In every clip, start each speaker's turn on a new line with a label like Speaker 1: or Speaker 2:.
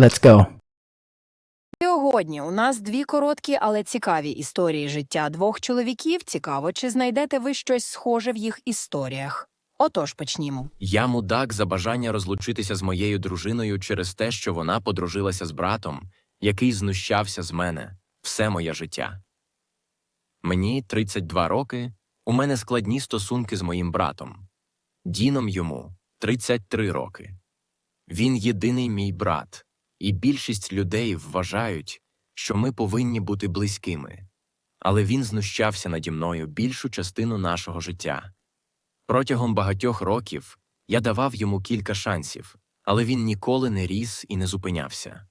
Speaker 1: Let's go.
Speaker 2: Сьогодні у нас дві короткі, але цікаві історії життя двох чоловіків. Цікаво, чи знайдете ви щось схоже в їх історіях. Отож, почнімо.
Speaker 3: Я мудак за бажання розлучитися з моєю дружиною через те, що вона подружилася з братом, який знущався з мене все моє життя. Мені 32 роки, у мене складні стосунки з моїм братом. Діном йому 33 роки. Він єдиний мій брат, і більшість людей вважають, що ми повинні бути близькими. Але він знущався наді мною більшу частину нашого життя. Протягом багатьох років я давав йому кілька шансів, але він ніколи не ріс і не зупинявся.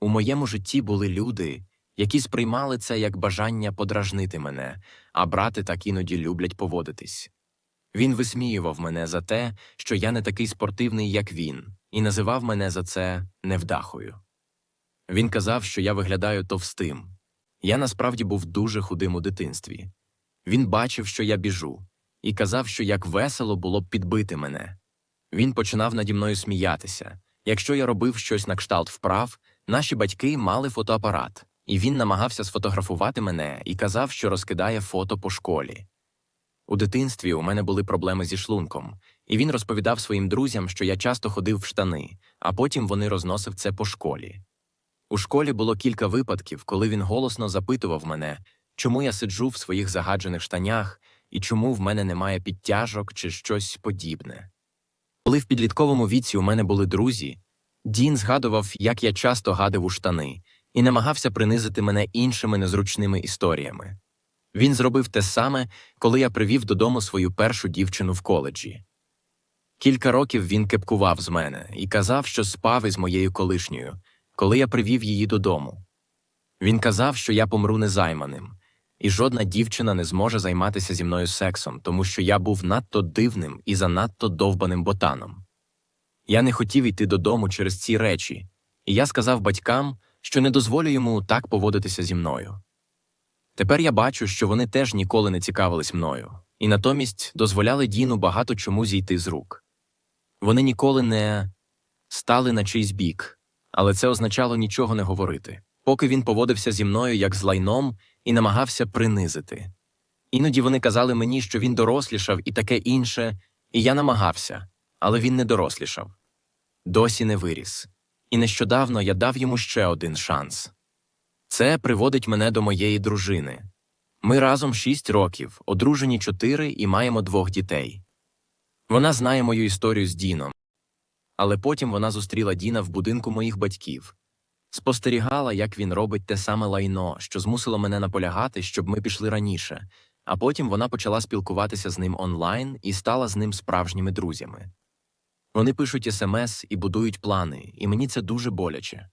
Speaker 3: У моєму житті були люди, які сприймали це як бажання подражнити мене, а брати так іноді люблять поводитись. Він висміював мене за те, що я не такий спортивний, як він, і називав мене за це невдахою. Він казав, що я виглядаю товстим. Я насправді був дуже худим у дитинстві. Він бачив, що я біжу, і казав, що як весело було б підбити мене. Він починав наді мною сміятися. Якщо я робив щось на кшталт вправ, наші батьки мали фотоапарат, і він намагався сфотографувати мене і казав, що розкидає фото по школі. У дитинстві у мене були проблеми зі шлунком, і він розповідав своїм друзям, що я часто ходив в штани, а потім вони розносив це по школі. У школі було кілька випадків, коли він голосно запитував мене, чому я сиджу в своїх загаджених штанях і чому в мене немає підтяжок чи щось подібне. Коли в підлітковому віці у мене були друзі, Дін згадував, як я часто гадив у штани, і намагався принизити мене іншими незручними історіями. Він зробив те саме, коли я привів додому свою першу дівчину в коледжі. Кілька років він кепкував з мене і казав, що спав із моєю колишньою, коли я привів її додому. Він казав, що я помру незайманим, і жодна дівчина не зможе займатися зі мною сексом, тому що я був надто дивним і занадто довбаним ботаном. Я не хотів йти додому через ці речі, і я сказав батькам, що не дозволю йому так поводитися зі мною. Тепер я бачу, що вони теж ніколи не цікавились мною, і натомість дозволяли Діну багато чому зійти з рук. Вони ніколи не стали на чийсь бік, але це означало нічого не говорити, поки він поводився зі мною як з лайном і намагався принизити. Іноді вони казали мені, що він дорослішав і таке інше, і я намагався, але він не дорослішав. Досі не виріс. І нещодавно я дав йому ще один шанс. Це приводить мене до моєї дружини. Ми разом шість років, одружені чотири і маємо двох дітей. Вона знає мою історію з Діном. Але потім вона зустріла Діна в будинку моїх батьків, спостерігала, як він робить те саме лайно, що змусило мене наполягати, щоб ми пішли раніше, а потім вона почала спілкуватися з ним онлайн і стала з ним справжніми друзями. Вони пишуть смс і будують плани, і мені це дуже боляче.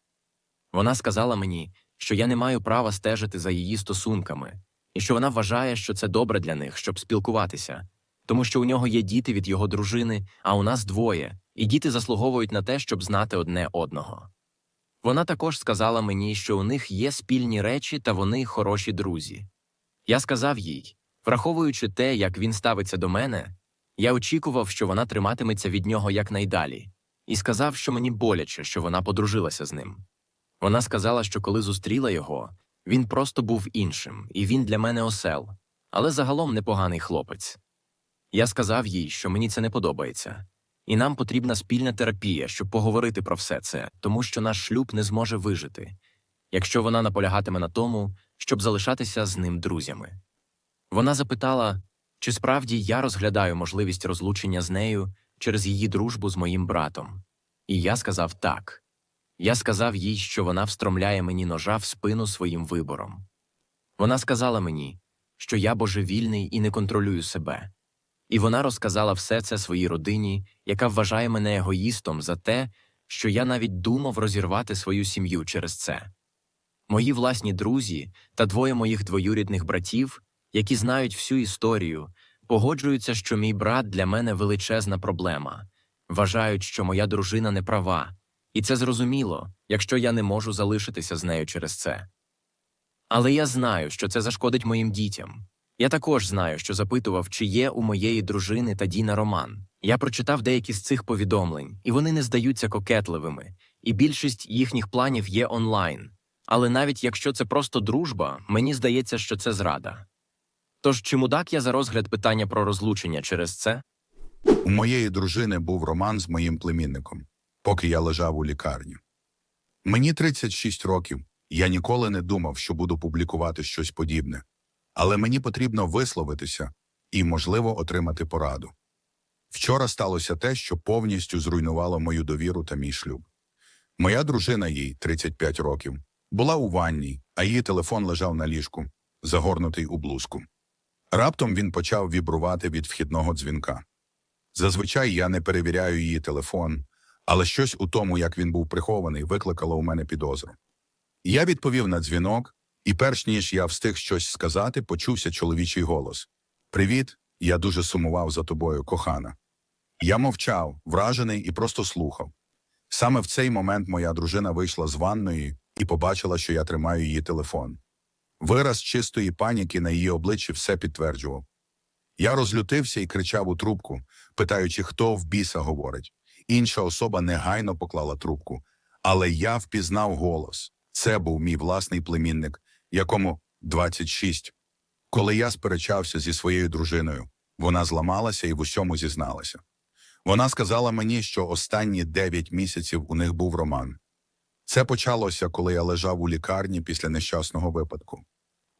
Speaker 3: Вона сказала мені, що я не маю права стежити за її стосунками, і що вона вважає, що це добре для них, щоб спілкуватися, тому що у нього є діти від його дружини, а у нас двоє, і діти заслуговують на те, щоб знати одне одного. Вона також сказала мені, що у них є спільні речі та вони хороші друзі. Я сказав їй, враховуючи те, як він ставиться до мене, я очікував, що вона триматиметься від нього якнайдалі, і сказав, що мені боляче, що вона подружилася з ним. Вона сказала, що коли зустріла його, він просто був іншим, і він для мене осел, але загалом непоганий хлопець. Я сказав їй, що мені це не подобається, і нам потрібна спільна терапія, щоб поговорити про все це, тому що наш шлюб не зможе вижити, якщо вона наполягатиме на тому, щоб залишатися з ним друзями. Вона запитала, чи справді я розглядаю можливість розлучення з нею через її дружбу з моїм братом. І я сказав так. Я сказав їй, що вона встромляє мені ножа в спину своїм вибором. Вона сказала мені, що я божевільний і не контролюю себе. І вона розказала все це своїй родині, яка вважає мене егоїстом за те, що я навіть думав розірвати свою сім'ю через це. Мої власні друзі та двоє моїх двоюрідних братів, які знають всю історію, погоджуються, що мій брат для мене величезна проблема, вважають, що моя дружина не права, і це зрозуміло, якщо я не можу залишитися з нею через це. Але я знаю, що це зашкодить моїм дітям. Я також знаю, що запитував, чи є у моєї дружини та Діна роман. Я прочитав деякі з цих повідомлень, і вони не здаються кокетливими, і більшість їхніх планів є онлайн. Але навіть якщо це просто дружба, мені здається, що це зрада. Тож чи мудак я за розгляд питання про розлучення через це?
Speaker 1: У моєї дружини був роман з моїм племінником, поки я лежав у лікарні. Мені 36 років, я ніколи не думав, що буду публікувати щось подібне, але мені потрібно висловитися і, можливо, отримати пораду. Вчора сталося те, що повністю зруйнувало мою довіру та мій шлюб. Моя дружина, їй 35 років, була у ванній, а її телефон лежав на ліжку, загорнутий у блузку. Раптом він почав вібрувати від вхідного дзвінка. Зазвичай я не перевіряю її телефон, але щось у тому, як він був прихований, викликало у мене підозру. Я відповів на дзвінок, і перш ніж я встиг щось сказати, почувся чоловічий голос: Привіт, я дуже сумував за тобою, кохана. Я мовчав, вражений і просто слухав. Саме в цей момент моя дружина вийшла з ванної і побачила, що я тримаю її телефон. Вираз чистої паніки на її обличчі все підтверджував. Я розлютився і кричав у трубку, питаючи, хто в біса говорить. Інша особа негайно поклала трубку, але я впізнав голос. Це був мій власний племінник, якому 26. Коли я сперечався зі своєю дружиною, вона зламалася і в усьому зізналася. Вона сказала мені, що останні 9 місяців у них був роман. Це почалося, коли я лежав у лікарні після нещасного випадку.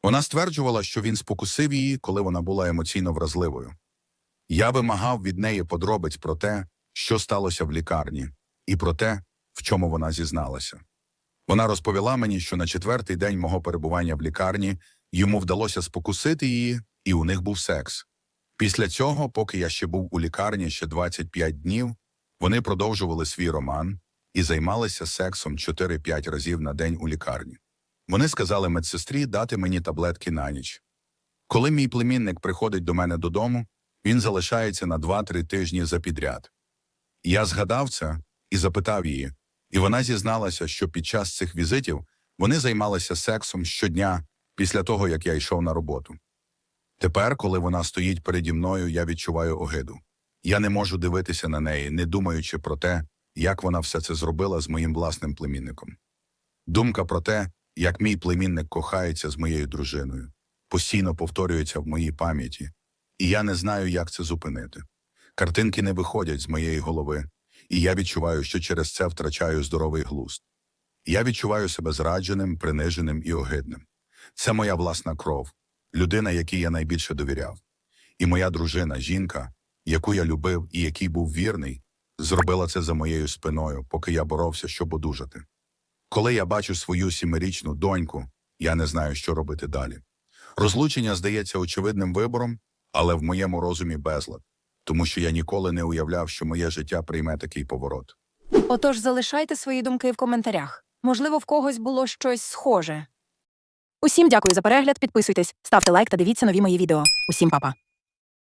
Speaker 1: Вона стверджувала, що він спокусив її, коли вона була емоційно вразливою. Я вимагав від неї подробиць про те, що сталося в лікарні, і про те, в чому вона зізналася. Вона розповіла мені, що на четвертий день мого перебування в лікарні йому вдалося спокусити її, і у них був секс. Після цього, поки я ще був у лікарні ще 25 днів, вони продовжували свій роман і займалися сексом 4-5 разів на день у лікарні. Вони сказали медсестрі дати мені таблетки на ніч. Коли мій племінник приходить до мене додому, він залишається на 2-3 тижні запідряд. Я згадав це і запитав її, і вона зізналася, що під час цих візитів вони займалися сексом щодня після того, як я йшов на роботу. Тепер, коли вона стоїть переді мною, я відчуваю огиду. Я не можу дивитися на неї, не думаючи про те, як вона все це зробила з моїм власним племінником. Думка про те, як мій племінник кохається з моєю дружиною, постійно повторюється в моїй пам'яті, і я не знаю, як це зупинити. Картинки не виходять з моєї голови, і я відчуваю, що через це втрачаю здоровий глузд. Я відчуваю себе зрадженим, приниженим і огидним. Це моя власна кров, людина, якій я найбільше довіряв. І моя дружина, жінка, яку я любив і який був вірний, зробила це за моєю спиною, поки я боровся, щоб одужати. Коли я бачу свою сімирічну доньку, я не знаю, що робити далі. Розлучення здається очевидним вибором, але в моєму розумі безлад, тому що я ніколи не уявляв, що моє життя прийме такий поворот.
Speaker 2: Отож, залишайте свої думки в коментарях. Можливо, в когось було щось схоже. Усім дякую за перегляд. Підписуйтесь, ставте лайк та дивіться нові мої відео. Усім па-па.